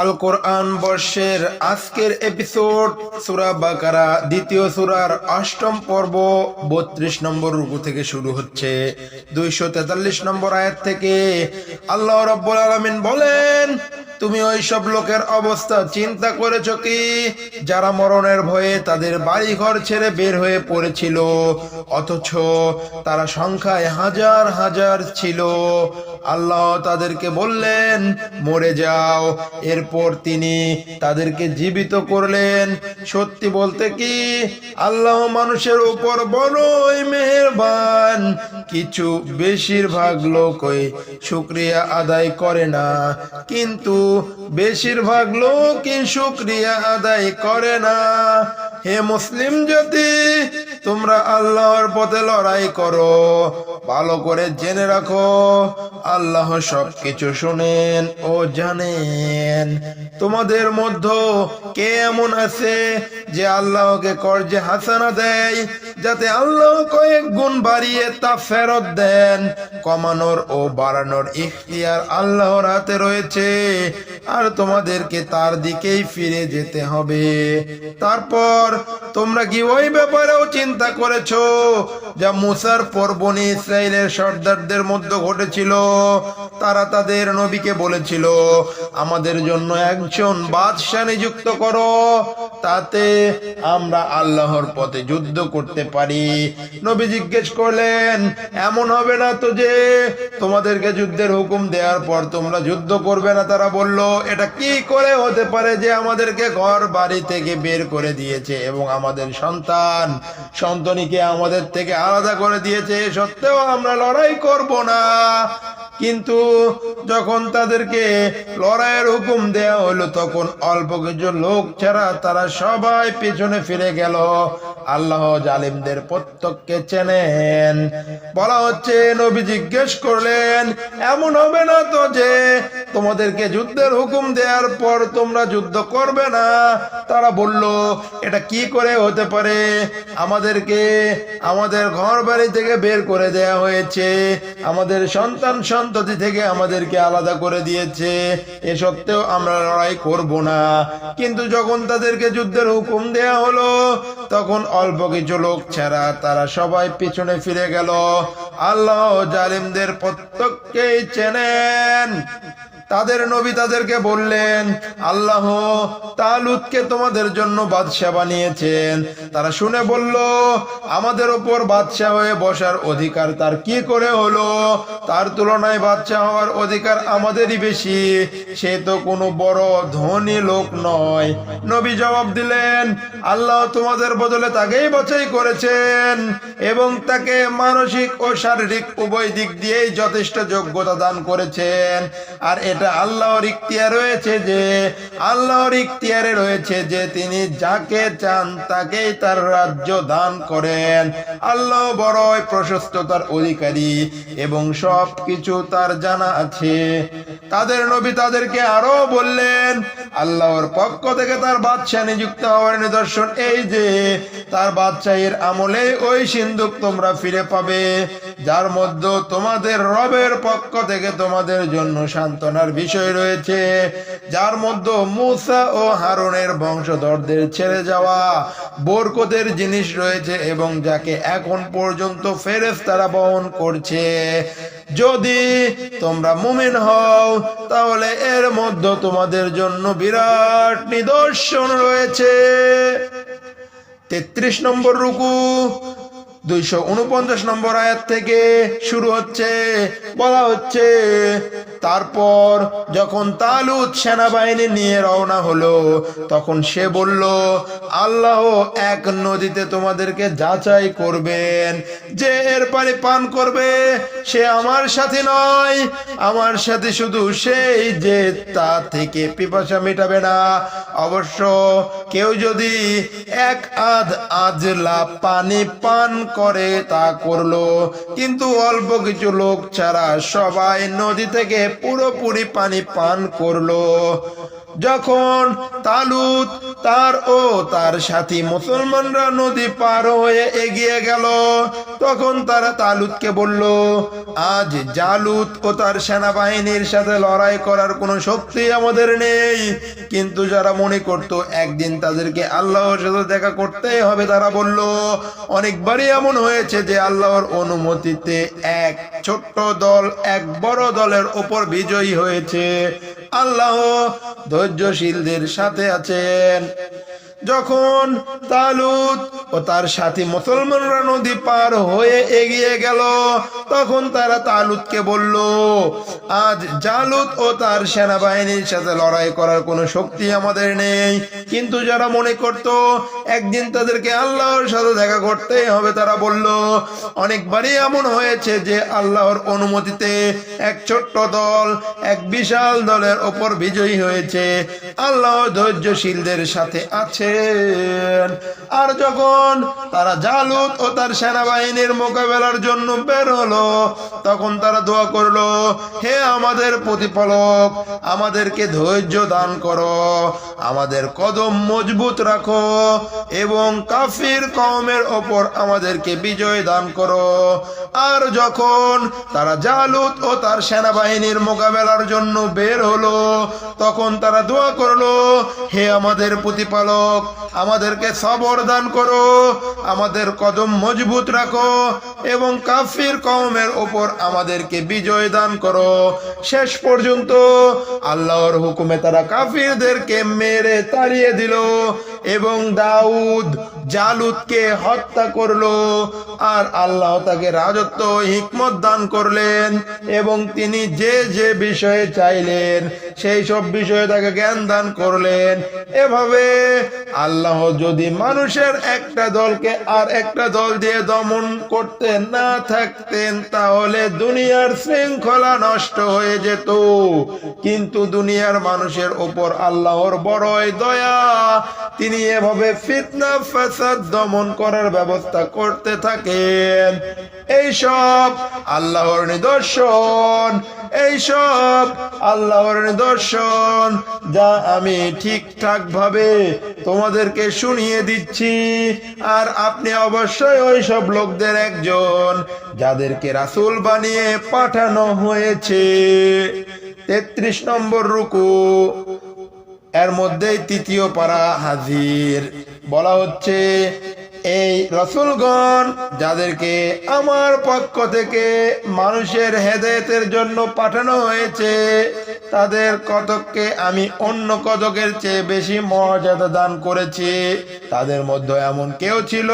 আল কোরআন বর্ষের আজকের এপিসোড, সুরা বাকারা, দ্বিতীয় সুরার অষ্টম পর্ব, বত্রিশ নম্বর রুকু থেকে শুরু হচ্ছে। দুইশো তেতাল্লিশ নম্বর আয়াত থেকে আল্লাহ রব্বুল আলমিন বলেন তুমি ওই সব লোকের অবস্থা চিন্তা করেছ কি? যারা মরণের ভয়ে তাদের বাড়ি ঘর ছেড়ে বের হয়ে পড়েছিল, অথচ তারা সংখ্যায় হাজার হাজার ছিল। আল্লাহ তাদেরকে বললেন, মরে যাও। এরপর তিনি তাদেরকে জীবিত করলেন। সত্যি বলতে কি? আল্লাহ মানুষের উপর বড়ই মেহেরবান। কিছু বেশিরভাগ লোকই শুক্রিয়া আদায় করে না। কিন্তু বেশিরভাগ লোকই শুক্রিয়া আদায় করে না। হে মুসলিম যদি তোমরা আল্লাহর পথে লড়াই করো, ভালো করে জেনে রাখো, আল্লাহ সব কিছু শোনেন ও জানেন। তোমাদের মধ্য কে এমন আছে যে আল্লাহকে কর্জে হাসানা দেয়, যাতে আল্লাহ কয়েক গুণ বাড়িয়ে তা ফেরত দেন? কমানোর ও বাড়ানোর ইখতিয়ার আল্লাহর হাতে রয়েছে, আর তোমাদেরকে তার দিকেই ফিরে যেতে হবে। তারপর তোমরা কি ওই ব্যাপারেও চিন্তা করেছ যা মুসার পর্বনি ইসরায়েলের সর্দারদের মধ্যে ঘটেছিল? তারা তাদের নবীকে বলেছিল, আমাদের জন্য একজন বাদশাহ নিযুক্ত করো, তাতে আমরা আল্লাহর পথে যুদ্ধ করতে পারি। নবী জিজ্ঞেস করলেন, এমন হবে না তো যে তোমাদেরকে যুদ্ধের হুকুম দেওয়ার পর তোমরা যুদ্ধ করবে না? তারা বলল, এটা কি করে হতে পারে যে আমাদেরকে ঘর বাড়ি থেকে বের করে দিয়েছে? এবং আমাদের সন্তান সন্তানীকে আমাদের থেকে আলাদা করে দিয়েছে সত্ত্বেও আমরা লড়াই করব না। কিন্তু যখন তাদেরকে লড়াইয়ের হুকুম দেয়া হলো, তখন অল্প কিছু লোক ছাড়া তারা সবাই পেছনে ফিরে গেল। আল্লাহ জালিমদের প্রত্যেককে চেনেন। বলা হচ্ছে, নবী জিজ্ঞেস করলেন, এমন হবে না তো যে তোমাদেরকে যুদ্ধের হুকুম দেওয়ার পর তোমরা যুদ্ধ করবে না? তারা বলল, এটা কি করে হতে পারে? আমাদেরকে, আমাদের ঘর বাড়ি থেকে বের করে দেয়া হয়েছে। আমাদের সন্তান সন্ততি থেকে আমাদেরকে আলাদা করে দিয়েছে। এ সত্ত্বেও আমরা লড়াই করব না। কিন্তু যখন তাদেরকে যুদ্ধের হুকুম দেয়া হলো, তখন অল্প কিছু লোক ছাড়া তারা সবাই পিছনে ফিরে গেল। আল্লাহ জালিমদের প্রত্যেককেই চেনেন। তাদের নবী তাদেরকে বললেন, আল্লাহ তালুতকে তোমাদের জন্য বাদশাহ বানিয়েছেন। তারা শুনে বলল, আমাদের ওপর বাদশাহ হয়ে বসার অধিকার তার কি করে হলো? তার তুলনায় বাদশাহ হওয়ার অধিকার আমাদেরই বেশি। সে তো কোনো বড় ধনী লোক নয়। নবী জবাব দিলেন, আল্লাহ তোমাদের বদলে তাকেই বাছাই করেছেন এবং তাকে মানসিক ও শারীরিক উভয় দিক দিয়েই যথেষ্ট যোগ্যতা দান করেছেন। আর এটা আল্লাহর ইখতিয়ার রয়েছে যে, আল্লাহর ইখতিয়ারে রয়েছে যে, তিনি যাকে চান তাকেই তার রাজ্য দান করেন। আল্লাহ বড়ই প্রশস্ততার অধিকারী এবং সব কিছু তার জানা আছে। তাদের নবী তাদেরকে আরও বললেন, আল্লাহর পক্ষ থেকে তার বাদশাহ নিযুক্ত হওয়ার নিদর্শন এই যে, তার বাদশাহীর আমলে ওই সিন্ধুক তোমরা ফিরে পাবে, যার মধ্যে তোমাদের রবের পক্ষ থেকে তোমাদের জন্য সান্ত্বনার বিষয় রয়েছে। যার মধ্যে মুসা ও হারুনের বংশধরদের ছেড়ে যাওয়া বরকতের জিনিস রয়েছে এবং যাকে এখন পর্যন্ত ফেরেস তারা বহন করছে। যদি তোমরা মুমিন হও, তাহলে এর মধ্যে তোমাদের জন্য বিরাট নিদর্শন রয়েছে। তেত্রিশ নম্বর রুকু, দুইশো উনপঞ্চাশ নম্বর আয়াত থেকে শুরু হচ্ছে, বলা হচ্ছে তারপর যখন তালুত সেনাবাহিনী নিয়ে রওনা হলো, তখন সে বলল, আল্লাহ এক নদীতে তোমাদেরকে যাচাই করবেন। যে এর পানি পান করবে, সে আমার সাথে নয়। আমার সাথে শুধু সেই যে তা থেকে পিপাসা মেটাবে না। অবশ্য কেউ যদি এক আধ আজলা পানি পান করে তা করল, কিন্তু অল্প কিছু লোক ছাড়া সবাই নদী থেকে পুরোপুরি পানি পান করল। যখন তালুত তার ও তার সাথী মুসলমানরা নদী পার হয়ে এগিয়ে গেল, তখন তারা তালুতকে বলল, আজ জালুত ও তার সেনাবাহিনীর সাথে লড়াই করার কোনো শক্তি আমাদের নেই। কিন্তু যারা মনে করত একদিন তাদেরকে আল্লাহর সাথে দেখা করতেই হবে, তারা বলল, অনেকবারই এমন হয়েছে যে আল্লাহর অনুমতিতে এক ছোট্ট দল, এক বড় দলের ওপর বিজয়ী হয়েছে। আল্লাহ ধৈর্যশীলদের সাথে আছেন। যখন তালুত ও তার সাথী মুসলমানরা নদী পার হয়ে এগিয়ে গেল, তখন তারা তালুতকে বলল, আজ জালুত ও তার সেনাবাহিনীর সাথে লড়াই করার কোনো শক্তি আমাদের নেই। কিন্তু যারা মনে করত একদিন তাদেরকে আল্লাহর সাথে দেখা করতেই হবে, তারা বলল, অনেকবারই এমন হয়েছে যে আল্লাহর অনুমতিতে এক ছোট্ট দল, এক বিশাল দলের ওপর বিজয়ী হয়েছে। আল্লাহ ধৈর্যশীলদের সাথে আছেন। আর যখন তারা জালুত ও তার সেনাবাহিনীর মোকাবেলার জন্য বের হলো, তখন তারা দোয়া করল, হে আমাদের প্রতিপালক, আমাদেরকে ধৈর্য দান করো। আমাদের কদম মজবুত রাখো এবং কাফির কওমের ওপর আমাদেরকে বিজয় দান করো। আর যখন তারা জালুত ও তার সেনাবাহিনীর মোকাবেলার জন্য বের হলো, তখন তারা দোয়া করল, হে আমাদের প্রতিপালক, আমাদেরকে সবর দান করো, আমাদের কদম মজবুত রাখো এবং কাফির কওমের ওপর আমাদেরকে বিজয় দান করো। শেষ পর্যন্ত আল্লাহর হুকুমে তারা কাফিরদেরকে মেরে তাড়িয়ে দিল এবং দাউদ জালুদকে হত্যা করল আর আল্লাহ তাকে রাজত্ব হিকমত দান করলেন এবং তিনি যে যে বিষয়ে চাইলেন, সেই সব বিষয়ে তাকে জ্ঞান দান করলেন। এভাবে আল্লাহ যদি মানুষের একটা দলকে আর একটা দল দিয়ে দমন করতে না থাকতেন, তাহলে দুনিয়ার শৃঙ্খলা নষ্ট হয়ে যেত। কিন্তু দুনিয়ার মানুষের ওপর আল্লাহর বড়ই দয়া, তিনি এভাবে ফিতনা ফাসাদ দমন করার ব্যবস্থা করতে থাকেন। এইসব আল্লাহর নিদর্শন, এইসব আল্লাহর নিদর্শন যা আমি ঠিকঠাক ভাবে তোমাদেরকে শুনিয়ে দিচ্ছি। আর আপনি অবশ্যই ওই সব লোকদের একজন যাদেরকে রাসূল বানিয়ে পাঠানো হয়েছে। তেত্রিশ নম্বর রুকু, এর মধ্যেই তৃতীয় পারা হাজির। বলা হচ্ছে এই রসুলগণ যাদেরকে আমার পক্ষ থেকে মানুষের হেদায়েতের জন্য পাঠানো হয়েছে তাদের কতককে আমি অন্য কতকের চেয়ে বেশি মর্যাদা দান করেছি। তাদের মধ্যে এমন কেউ ছিল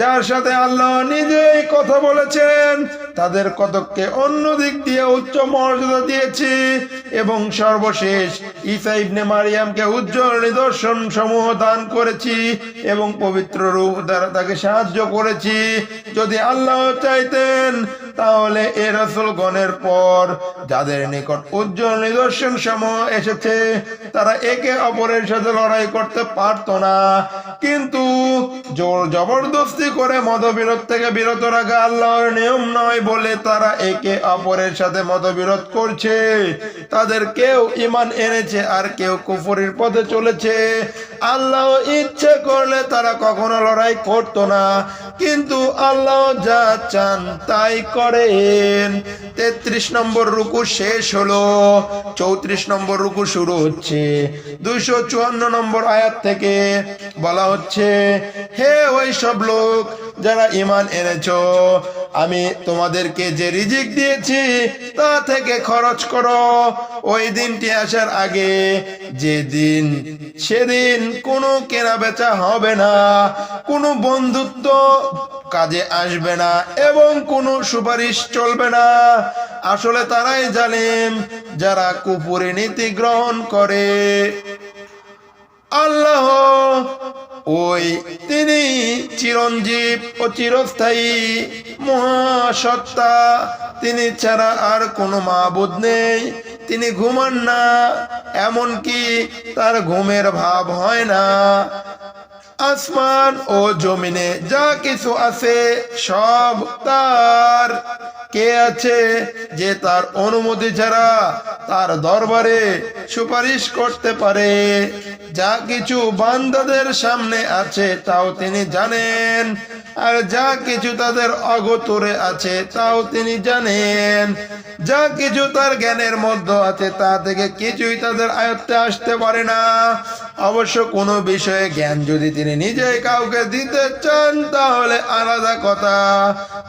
যার সাথে আল্লাহ নিজেই কথা বলেছেন। তাদের কতককে অন্য দিক দিয়ে উচ্চ মর্যাদা দিয়েছি এবং সর্বশেষ ঈসা ইবনে মারিয়ামকে উজ্জ্বল নিদর্শন সমূহ দান করেছি এবং পবিত্র রূপ দ্বারা তাকে সাহায্য করেছি। যদি আল্লাহ চাইতেন তাহলে এ রসুলগণের পর যাদের নিকট উজ্জ্বল নিদর্শন সমূহ এসেছে, তারা একে অপরের সাথে লড়াই করতে পারত না। কিন্তু জোর জবরদস্তি করে মতবিরোধ থেকে বিরত রাখা আল্লাহর নিয়ম নয় বলে তারা একে অপরের সাথে মতবিরোধ করছে। তাদের কেউ ইমান এনেছে আর কেউ কুফরির পথে চলেছে। আল্লাহ ইচ্ছে করলে তারা কখনো লড়াই করত না। কিন্তু আল্লাহ যা চান তাই করেন। তেত্রিশ নম্বর রুকু শেষ হলো, চৌত্রিশ নম্বর রুকু শুরু হচ্ছে, দুইশো চুয়ান্ন নম্বর আয়াত থেকে বলা হচ্ছে, হে ওই সব লোক যারা ইমান এনেছো আমি তোমাদেরকে যে রিজিক দিয়েছি, তা থেকে খরচ করো। ওই দিনটি আসার আগে যেদিন, সেদিন কোনো কেনা বেচা হবে না, কোনো বন্ধুত্ব কাজে আসবে না এবং কোনো সুপারিশ চলবে না। আসলে তারাই জানেন যারা কুপুরি নীতি গ্রহণ করে। আল্লাহ ওই তিনি চিরঞ্জীব ও চিরস্থায়ী মহাসত্তা। তিনি ছাড়া আর কোনো মাবুদ নেই। তিনি ঘুমান না, এমনকি তার ঘুমের ভাব হয় না। আসমান ও জমিনে যা কিছু আছে, সব তার। কে আছে যে তার অনুমতি ছাড়া তার দরবারে সুপারিশ করতে পারে? যা কিছু বান্দাদের সামনে আছে, তাও তিনি জানেন। আর যা কিছু তাদের অগতরে আছে, তাও তিনি জানেন। যা কিছু তার জ্ঞানের মধ্যে আছে তা থেকে কিছুই তাদের আয়ত্তে আসতে পারে না। অবশ্য কোনো বিষয়ে জ্ঞান যদি তিনি নিজে কাউকে দিতে চান, তাহলে আলাদা কথা।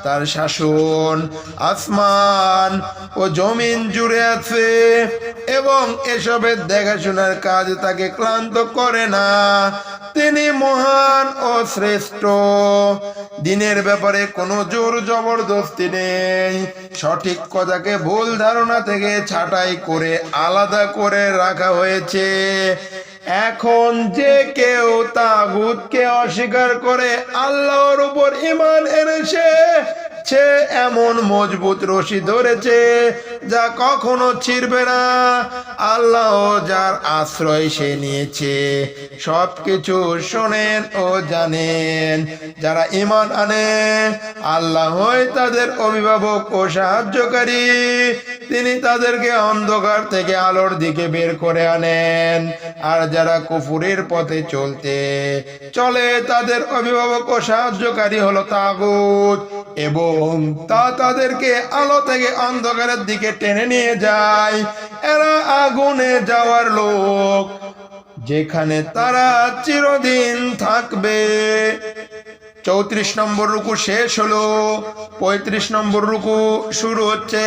তার শাসন, আসমান ও জমিন জুড়ে আছে এবং এসবের দেখাশোনার কাজ তাকে ক্লান্ত করে না। তিনি মহান ও শ্রেষ্ঠ। দিনের ব্যাপারে কোনো জোর জবরদস্তি নেই। সঠিক কথাকে ভুল ধারণা থেকে ছাঁটাই করে আলাদা করে রাখা হয়েছে। এখন যে কেউ তাগুতকে অস্বীকার করে আল্লাহর উপর ইমান এনেছে, সে এমন মজবুত রশি ধরেছে যা কখনো ছিড়বে না। আল্লাহ যার আশ্রয় সে নিয়েছে। সবকিছু শোনেন ও জানেন। যারা ইমান আনে আল্লাহ তাদের অভিভাবক ও সাহায্যকারী। তিনি তাদেরকে অন্ধকার থেকে আলোর দিকে বের করে আনেন। আর যারা কুফুরের পথে চলতে চলে, তাদের অভিভাবক ও সাহায্যকারী হলো তাগুত। এবং তা তাদেরকে আলো থেকে অন্ধকারের দিকে টেনে নিয়ে যায়। এরা আগুনে যাওয়ার লোক, যেখানে তারা চিরদিন থাকবে। চৌত্রিশ নম্বর রুকু শেষ হলো। পঁয়ত্রিশ নম্বর রুকু শুরু হচ্ছে।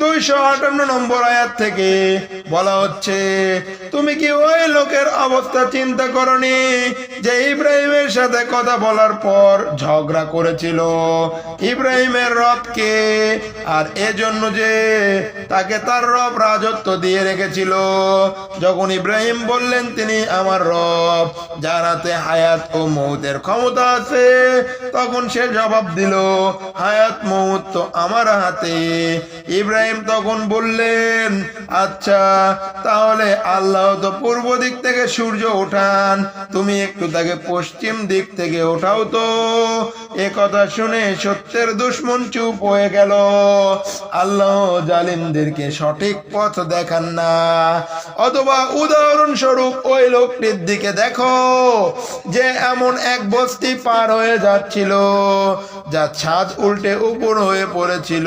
দুইশো আটান্ন নম্বর আয়াত থেকে বলা হচ্ছে, তুমি কি ওই লোকের অবস্থা চিন্তা করনি যে ইব্রাহিমের সাথে কথা বলার পর ঝগড়া করেছিল? ইব্রাহিমের রবকে আর এজন্য যে তাকে তার রব রাজত্ব দিয়ে রেখেছিল। যখন ইব্রাহিম বললেন, তিনি আমার রব, যার হাতে হায়াত ও মৌতের ক্ষমতা আছে তখন সে জবাব দিল, হায়াত মৌত তো আমার হাতে। ইব্রাহিম তখন বললেন আচ্ছা তাহলে আল্লাহ তো পূর্ব দিক থেকে সূর্য ওঠান তুমি একটু তাকে পশ্চিম দিক থেকে ওঠাও তো। এ কথা শুনে সত্যের দুশ্মন চুপ হয়ে গেল। আল্লাহ জালিমদেরকে সঠিক পথ দেখান না। অথবা উদাহরণস্বরূপ ওই লোকটির দিকে দেখো, যে এমন এক বস্তি পার হয়ে যাচ্ছিল, যা ছাদ উল্টে উপর হয়ে পড়েছিল।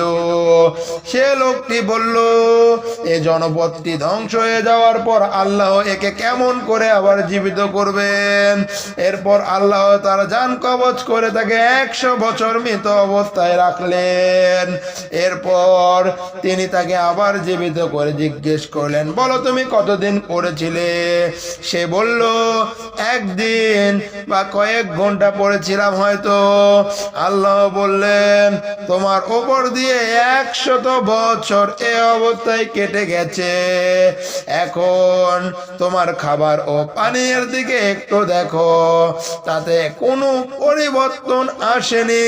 সে লোকটি বলল, এ জনপদটি ধ্বংস হয়ে যাওয়ার পর আল্লাহ একে কেমন করে আবার জীবিত করবেন? এরপর আল্লাহ তার যান কবচ করে তাকে একশো বছর মৃত অবস্থায় রাখলেন। এরপর তিনি তাকে আবার জীবিত করে জিজ্ঞেস করলেন, বলো তুমি কতদিন পড়েছিলে? সে বলল, একদিন বা কয়েক ঘণ্টা পড়েছিলাম। হয়তো। আল্লাহ বললেন, তোমার ওপর দিয়ে একশত বছর এ অবস্থায় কেটে গেছে। এখন তোমার খাবার ও পানীয়ের দিকে একটু দেখো। তাতে কোনো পরিবর্তন আসেনি।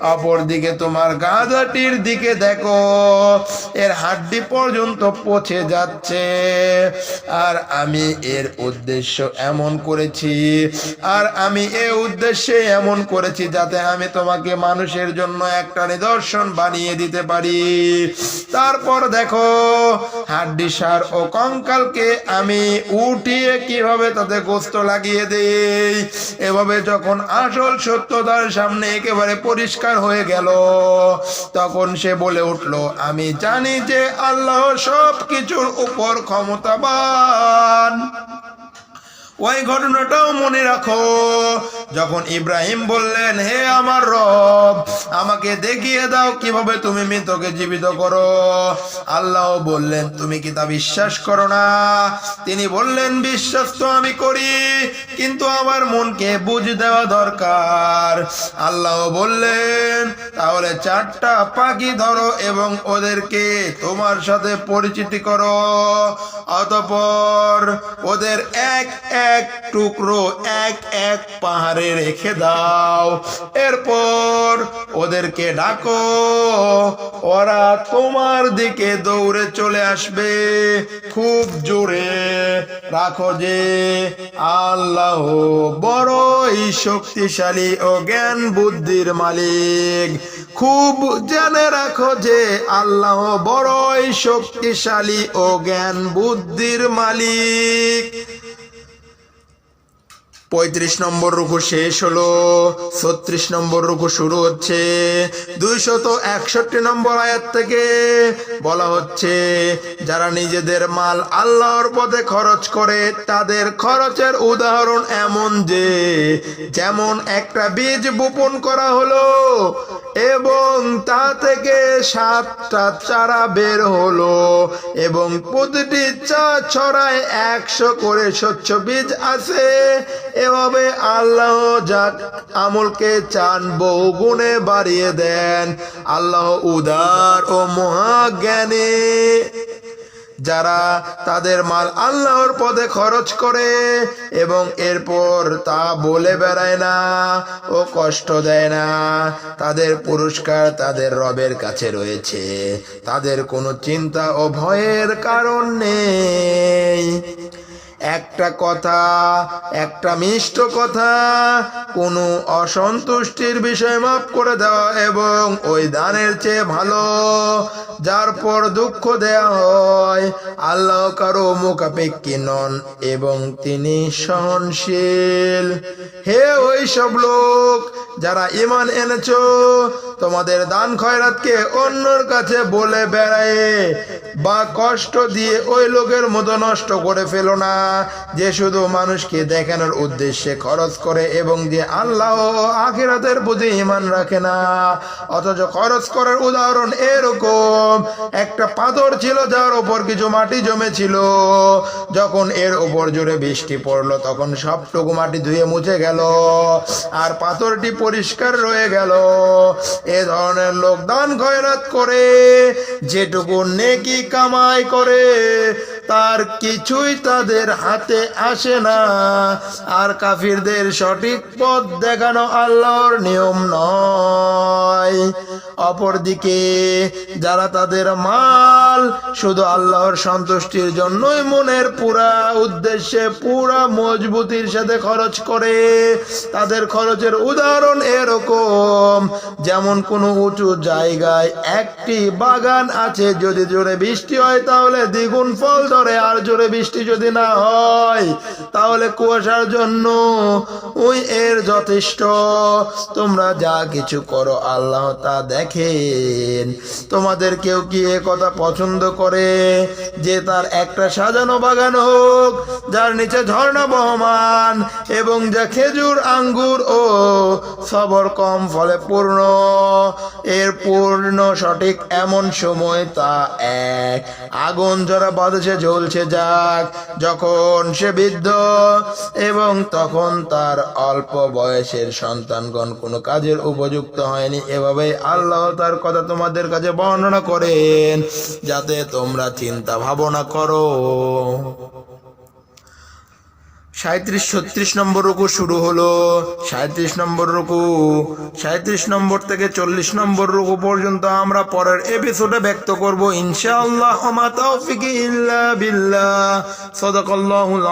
অপরদিকে তোমার গাধাটির দিকে দেখো। এর হাড্ডি পর্যন্ত পচে যাচ্ছে। আর আমি এর উদ্দেশ্য এমন করেছি। আর আমি এ উদ্দেশ্যে এমন করেছি যাতে আমি তোমাকে মানুষের জন্য একটা নিদর্শন বানিয়ে দিতে পারি। তারপর দেখো, হাড্ডি সার ও কঙ্কালকে আমি উঠিয়ে কীভাবে তাতে গোস্ত লাগিয়ে দেই? এভাবে যখন আসল সত্যতার সামনে একেবারে পরিষ্কার হয়ে গেল, তখন সে বলে উঠল, আমি জানি যে আল্লাহ সব কিছুর উপর ক্ষমতাবান। ওই ঘটনাটাও মনে রাখো। যখন ইব্রাহিম বললেন, হে আমার রব, আমাকে দেখিয়ে দাও কীভাবে তুমি মৃতকে জীবিত করো। আল্লাহ বললেন, তুমি কি তা বিশ্বাস করো না? তিনি বললেন বিশ্বাস তো আমি করি, কিন্তু আমার মনকে বুঝ দেওয়া দরকার। আল্লাহ বললেন, তাহলে চারটা পাখি ধরো এবং ওদেরকে তোমার সাথে পরিচিতি করো। অতপর ওদের এক এক টুকরো, এক এক পাহাড়ে রেখে দাও। এরপর ওদেরকে ডাকো, ওরা তোমার দিকে দৌড়ে চলে আসবে। খুব জোরে রাখো যে, আল্লাহ বড়ই শক্তিশালী ও জ্ঞান বুদ্ধির মালিক। খুব জেনে রাখো যে, আল্লাহ বড়ই শক্তিশালী ও জ্ঞান বুদ্ধির মালিক। পঁয়ত্রিশ নম্বর রুকু শেষ হলো, ছত্রিশ নম্বর রুকু শুরু হচ্ছে, দুইশত একষট্টি নম্বর আয়াত থেকে বলা হচ্ছে, যারা নিজেদের মাল আল্লাহর পথে খরচ করে, তাদের খরচের উদাহরণ এমন যে, যেমন একটা বীজ বপন করা হলো এবং তা থেকে সাতটা চারা বের হলো এবং প্রতিটি চা ছড়ায় একশো করে স্বচ্ছ বীজ আছে এভাবে আল্লাহ যাক আমলকে চান, বহু গুণে বাড়িয়ে দেন। আল্লাহ উদার ও মহাজ্ঞানী। যারা তাদের মাল আল্লাহর পদে খরচ করে এবং এরপর তা বলে বেড়ায় না ও কষ্ট দেয় না, তাদের পুরস্কার তাদের রবের কাছে রয়েছে। তাদের কোনো চিন্তা ও ভয়ের কারণ নেই। একটা কথা, একটা মিষ্ট কথা, কোনো অসন্তুষ্টির বিষয় মাফ করে দেওয়া এবং ওই দানের চেয়ে ভালো, যার পর দুঃখ দেয়া হয়, আল্লাহ কারও মুখাপেক্ষী নন এবং তিনি সহনশীল। হে ওই সব লোক, যারা ইমান এনেছ, তোমাদের দান খয়রাতকে অন্যর কাছে বলে বেড়ায় বা কষ্ট দিয়ে ওই লোকের মতো নষ্ট করে ফেলো না। যে শুধু মানুষকে দেখানোর উদ্দেশ্যে খরচ করে এবং যে আল্লাহ আখিরাতের প্রতি ইমান রাখে না। অথচ খরচ করার উদাহরণ এরকম, একটা পাথর ছিল যার ওপর কিছু মাটি জমেছিল। যখন এর ওপর জোরে বৃষ্টি পড়ল, তখন সবটুকু মাটি ধুয়ে মুছে গেল আর পাথরটি পরিষ্কার রয়ে গেল। এ ধরনের লোক দান খয়রাত করে। যেটুকু নেকি কামাই করে। তার কিছুই তাদের হাতে আসে না। আর কাফিরদের সঠিক পথ দেখানো আল্লাহর নিয়ম নয়। অপরদিকে, যারা তাদের মাল শুধু আল্লাহর সন্তুষ্টির জন্যই মনের পুরা উদ্দেশ্যে, পুরা মজবুতির সাথে খরচ করে, তাদের খরচের উদাহরণ এরকম। যেমন কোনো উঁচু জায়গায় একটি বাগান আছে, যদি জোরে বৃষ্টি হয় তাহলে দ্বিগুণ ফল ধরে আর জোরে বৃষ্টি যদি না হয়, তাহলে কুয়াশার জন্য ওই এর যথেষ্ট। তোমরা যা কিছু করো, আল্লাহ তা দেখেন। তোমাদের কেউ কি এ কথা পছন্দ করে? যে তার একটা সাজানো বাগান হোক, যার নিচে ঝর্ণা বহমান এবং যা খেজুর, আঙ্গুর ও সবর কম ফলে পূর্ণ। এর পূর্ণ সঠিক এমন সময় তা এক। আগুন যারা বাতাসে জ্বলছে যাক, যখন সে বৃদ্ধ এবং তখন তার অল্প বয়সের সন্তানগণ কোনো কাজের উপযুক্ত হয়নি। এভাবে আল্লাহ তার কথা তোমাদের কাছে বর্ণনা করেন, যাতে তোমরা চিন্তা ভাবনা করো। সাঁত্রিশ, ছত্রিশ নম্বর রুকু শুরু হলো। সাঁত্রিশ নম্বর রুকু, সাঁত্রিশ নম্বর থেকে চল্লিশ নম্বর রুকু পর্যন্ত আমরা পরের এপিসোডে ব্যক্ত করব, ইনশাআল্লাহ। সদাকাল্লাহুল